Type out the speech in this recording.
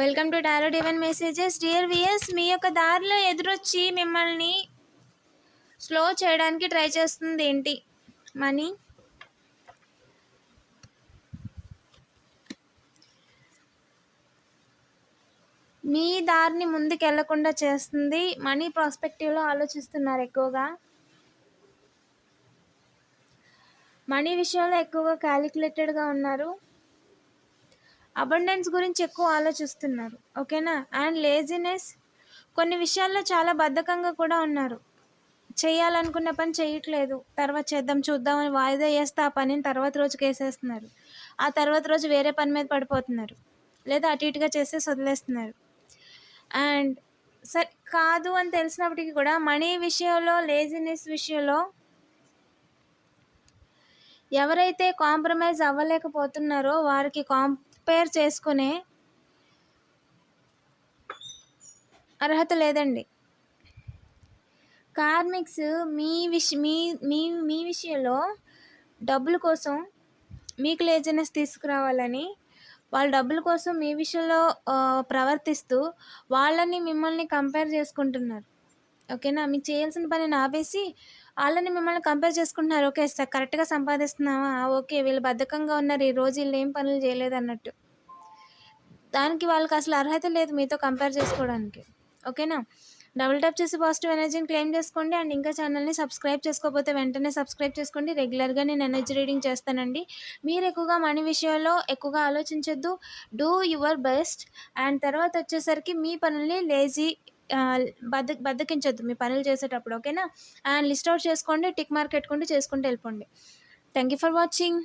Welcome to tarot divine messages dear VS మీ యొక్క దారిలో ఎదురొచ్చి మిమ్మల్ని స్లో చేయడానికి ట్రై చేస్తుంది ఏంటి? మనీ మీ దారిని ముందుకు వెళ్ళకుండా చేస్తుంది మనీ ప్రాస్పెక్టివ్లో ఆలోచిస్తున్నారు ఎక్కువగా. మనీ విషయంలో ఎక్కువగా క్యాలిక్యులేటెడ్గా ఉన్నారు. అబండెన్స్ గురించి ఎక్కువ ఆలోచిస్తున్నారు ఓకేనా? అండ్ లేజినెస్ కొన్ని విషయాల్లో చాలా బద్ధకంగా కూడా ఉన్నారు. చేయాలనుకున్న పని చేయట్లేదు. తర్వాత చేద్దాం చూద్దామని వాయిదా వేస్తే ఆ పనిని తర్వాత రోజుకి వేసేస్తున్నారు ఆ తర్వాత రోజు వేరే పని మీద పడిపోతున్నారు. లేదా అటు ఇటుగా చేసేసి వదిలేస్తున్నారు అండ్ సరే కాదు అని తెలిసినప్పటికీ కూడా మనీ విషయంలో లేజినెస్ విషయంలో ఎవరైతే కాంప్రమైజ్ అవ్వలేకపోతున్నారో వారికి కాం ఎక్స్పైర్ చేసుకునే అర్హత లేదండి. కార్మిక్స్ మీ విష మీ మీ మీ విషయంలో డబ్బుల కోసం మీకు లేజినెస్ తీసుకురావాలని వాళ్ళ డబ్బుల కోసం మీ విషయంలో ప్రవర్తిస్తూ వాళ్ళని మిమ్మల్ని కంపేర్ చేసుకుంటున్నారు. ఓకేనా? మీకు చేయాల్సిన పనిని ఆపేసి వాళ్ళని మిమ్మల్ని కంపేర్ చేసుకుంటున్నారు. ఓకే సార్ కరెక్ట్గా సంపాదిస్తున్నావా? ఓకే వీళ్ళు బద్ధకంగా ఉన్నారు. ఈ రోజు వీళ్ళు ఏం పనులు చేయలేదు అన్నట్టు. దానికి వాళ్ళకి అసలు అర్హత లేదు మీతో కంపేర్ చేసుకోవడానికి. ఓకేనా? డబుల్ ట్యాప్ చేసి పాజిటివ్ ఎనర్జీని క్లెయిమ్ చేసుకోండి. అండ్ ఇంకా ఛానల్ని సబ్స్క్రైబ్ చేసుకోకపోతే వెంటనే సబ్స్క్రైబ్ చేసుకోండి. రెగ్యులర్గా నేను ఎనర్జీ రీడింగ్ చేస్తానండి. మీరు ఎక్కువగా మనీ విషయంలో ఎక్కువగా ఆలోచించొద్దు. డూ యువర్ బెస్ట్ అండ్ తర్వాత వచ్చేసరికి మీ పనుల్ని లేజీ బద్ద బద్దకించొద్దు. మీ పనులు చేసేటప్పుడు ఓకేనా? అండ్ లిస్ట్ అవుట్ చేసుకోండి టిక్ మార్క్ పెట్టుకుంటూ చేసుకుంటూ వెళ్ళిపోండి. Thank you for watching.